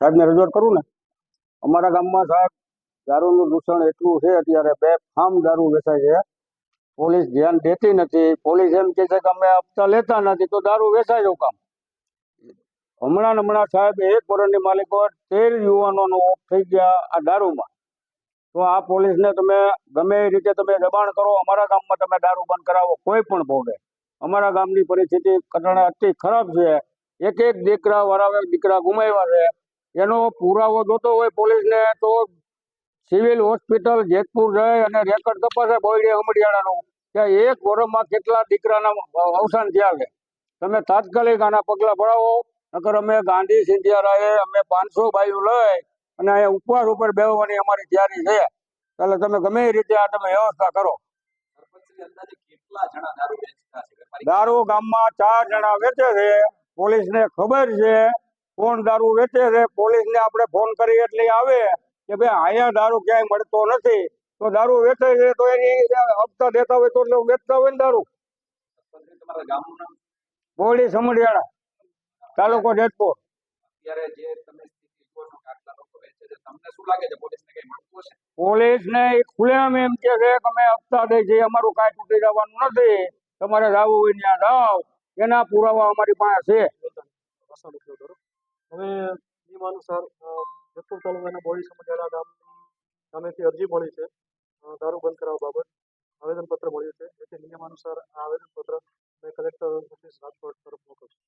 સાહેબને રજૂઆત કરું ને? અમારા ગામમાં સાહેબ દારૂનું દૂષણ એટલું છે અત્યારે બે ફામ દારૂ વેચાય છે. પોલીસ ધ્યાન દેતી નથી. પોલીસ એમ કહે છે કે અમે હપ્તા લેતા નથી તો દારૂ વેચાય જવું કામ. હમણાં હમણાં સાહેબ એક વર્ષની માલિકો તેર યુવાનોનો ઓફ થઈ ગયા આ દારૂમાં. તો આ પોલીસને તમે ગમે એ રીતે તમે દબાણ કરો, અમારા ગામમાં તમે દારૂ બંધ કરાવો, કોઈ પણ ભોગે. અમારા ગામની પરિસ્થિતિ કટણે અતિ ખરાબ છે. એક એક દીકરા વરાવે દીકરા ગુમાવ્યા છે. એનો પુરાવો જોતો હોય પોલીસને તો સિવિલ હોસ્પિટલ જેતપુર જાય અને રેકર્ડ તપાસે બોયડે અમડિયાળાનું. કે એક વર્ષમાં કેટલા દીકરાના અવસાન થયા છે? તમે તાત્કાલિક આના પગલાં ભરાવો નકર અમે ગાંધી સિંધિયારાએ અમે પાંચસો બાયું લઈ અને અહીંયા ઉપવાસ ઉપર બેસવાની અમારી તૈયારી છે. એટલે તમે ગમે એ રીતે આ તમે વ્યવસ્થા કરો. દારૂ ગામમાં ચાર જણા વેચે છે. પોલીસને ખબર છે કોણ દારૂ વેચે છે. પોલીસને આપણે ફોન કરી એટલે આવે કે ભાઈ અહીંયા દારૂ ક્યાંય મળતો નથી. તો દારૂ વેચે છે તો એની હપ્તા દેતા હોય તો એટલે વેચતા હોય ને દારૂ. બોડી સમઢિયાળા તાલુકો જેતપુર. પોલીસ ને ખુલ્લેઆમ એમ કે છે કે અમે હપ્તા દઈ છીએ અમારું કાંઈ તૂટી જવાનું નથી. તમારે જવું હોય ત્યાં જાઓ. એના પુરાવા અમારી પાસે છે. હવે નિયમ અનુસાર જેતપુર તાલુકાના બોડી સમજાડા ગામ ગામેથી અરજી મળી છે. દારૂ બંધ કરાવવા બાબત આવેદનપત્ર મળ્યું છે. જેથી નિયમાનુસાર આ આવેદનપત્ર મેં કલેક્ટર ઓફિસ રાજકોટ તરફ મોકલશું